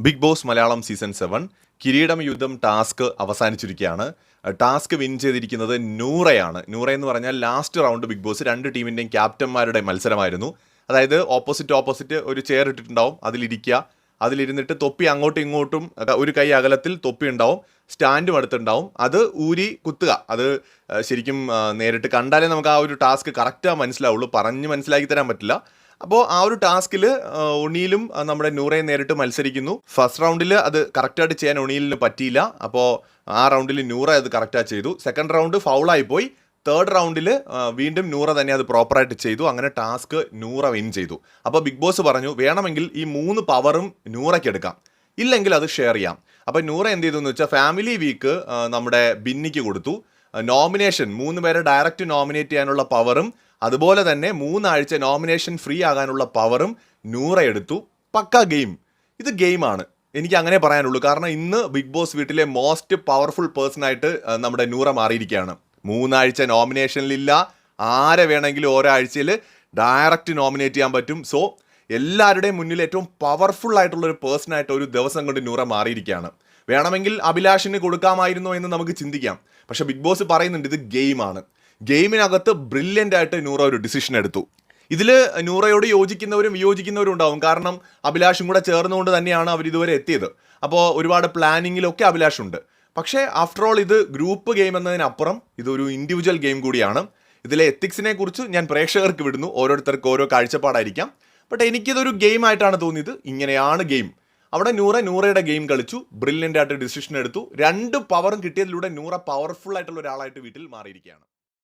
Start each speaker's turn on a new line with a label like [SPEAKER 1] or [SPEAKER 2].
[SPEAKER 1] Bigg Boss Malayalam season seven കിരീടം യുദ്ധം task അവസാനിച്ചിരിക്കുകയാണ്. Task win ചെയ്തിരിക്കുന്നത് നൂറയാണ്. നൂറ എന്ന് പറഞ്ഞാൽ ലാസ്റ്റ് റൗണ്ട് ബിഗ് ബോസ് രണ്ട് ടീമിന്റെയും ക്യാപ്റ്റന്മാരുടെ മത്സരമായിരുന്നു. അതായത് ഓപ്പോസിറ്റ് ഓപ്പോസിറ്റ് ഒരു ചെയർ ഇട്ടിട്ടുണ്ടാവും. അതിലിരിക്കുക. അതിലിരുന്നിട്ട് തൊപ്പി അങ്ങോട്ടും ഇങ്ങോട്ടും ഒരു കൈ അകലത്തിൽ തൊപ്പി ഉണ്ടാവും. സ്റ്റാൻഡും അടുത്തുണ്ടാവും. അത് ഊരി കുത്തുക. അത് ശരിക്കും നേരിട്ട് കണ്ടാലേ നമുക്ക് ആ ഒരു ടാസ്ക് കറക്റ്റാ മനസ്സിലാവുള്ളൂ. പറഞ്ഞ് മനസ്സിലാക്കി തരാൻ പറ്റില്ല. അപ്പോൾ ആ ഒരു ടാസ്കിൽ ഒണിയിലും നമ്മുടെ നൂറയും നേരിട്ട് മത്സരിക്കുന്നു. ഫസ്റ്റ് റൗണ്ടിൽ അത് കറക്റ്റായിട്ട് ചെയ്യാൻ ഒണിയിലിന് പറ്റിയില്ല. അപ്പോൾ ആ റൗണ്ടിൽ നൂറ അത് കറക്റ്റായി ചെയ്തു. സെക്കൻഡ് റൗണ്ട് ഫൗളായിപ്പോയി തേർഡ് റൗണ്ടിൽ വീണ്ടും നൂറ തന്നെ അത് പ്രോപ്പറായിട്ട് ചെയ്തു. അങ്ങനെ ടാസ്ക് നൂറ വിൻ ചെയ്തു. അപ്പോൾ ബിഗ് ബോസ് പറഞ്ഞു വേണമെങ്കിൽ ഈ മൂന്ന് പവറും നൂറയ്ക്ക് എടുക്കാം. ഇല്ലെങ്കിൽ അത് ഷെയർ ചെയ്യാം. അപ്പോൾ നൂറ എന്ത് ചെയ്തു എന്ന് വെച്ചാൽ ഫാമിലി വീക്ക് നമ്മുടെ ബിന്നിക്ക് കൊടുത്തു. നോമിനേഷൻ മൂന്ന് പേരെ ഡയറക്റ്റ് നോമിനേറ്റ് ചെയ്യാനുള്ള പവറും അതുപോലെ തന്നെ മൂന്നാഴ്ച നോമിനേഷൻ ഫ്രീ ആകാനുള്ള പവറും നൂറ എടുത്തു. പക്ക ഗെയിം ഇത് ഗെയിമാണ് എനിക്ക് അങ്ങനെ പറയാനുള്ളൂ. കാരണം ഇന്ന് ബിഗ് ബോസ് വീട്ടിലെ മോസ്റ്റ് പവർഫുൾ പേഴ്സൺ ആയിട്ട് നമ്മുടെ നൂറ മാറിയിരിക്കുകയാണ്. മൂന്നാഴ്ച നോമിനേഷനിലില്ല ആരെ വേണമെങ്കിലും ഒരാഴ്ചയിൽ ഡയറക്റ്റ് നോമിനേറ്റ് ചെയ്യാൻ പറ്റും. സോ എല്ലാവരുടെയും മുന്നിൽ ഏറ്റവും പവർഫുൾ ആയിട്ടുള്ള ഒരു പേഴ്സൺ ആയിട്ട് ഒരു ദിവസം കൊണ്ട് നൂറ മാറിയിരിക്കുകയാണ്. വേണമെങ്കിൽ അഭിലാഷിന് കൊടുക്കാമായിരുന്നോ എന്ന് നമുക്ക് ചിന്തിക്കാം. പക്ഷെ ബിഗ് ബോസ് പറയുന്നുണ്ട് ഇത് ഗെയിമാണ് ഗെയിമിനകത്ത് ബ്രില്യന്റ് ആയിട്ട് നൂറ ഒരു ഡിസിഷൻ എടുത്തു ഇതിൽ നൂറയോട് യോജിക്കുന്നവരും വിയോജിക്കുന്നവരും ഉണ്ടാവും. കാരണം അഭിലാഷും കൂടെ ചേർന്നുകൊണ്ട് തന്നെയാണ് അവർ ഇതുവരെ എത്തിയത്. അപ്പോൾ ഒരുപാട് പ്ലാനിങ്ങിലൊക്കെ അഭിലാഷുണ്ട്. പക്ഷേ ആഫ്റ്റർ ഓൾ ഇത് ഗ്രൂപ്പ് ഗെയിം എന്നതിനപ്പുറം ഇതൊരു ഇൻഡിവിജ്വൽ ഗെയിം കൂടിയാണ്. ഇതിലെ എത്തിക്സിനെ കുറിച്ച് ഞാൻ പ്രേക്ഷകർക്ക് വിടുന്നു. ഓരോരുത്തർക്ക് ഓരോ കാഴ്ചപ്പാടായിരിക്കാം. ബട്ട് എനിക്കിതൊരു ഗെയിം ആയിട്ടാണ് തോന്നിയത്. ഇങ്ങനെയാണ് ഗെയിം. അവിടെ നൂറ നൂറയുടെ ഗെയിം കളിച്ചു. ബ്രില്യന്റ് ആയിട്ട് ഡിസിഷൻ എടുത്തു രണ്ട് പവറും കിട്ടിയതിലൂടെ നൂറ പവർഫുൾ ആയിട്ടുള്ള ഒരാളായിട്ട് വീട്ടിൽ മാറിയിരിക്കുകയാണ്.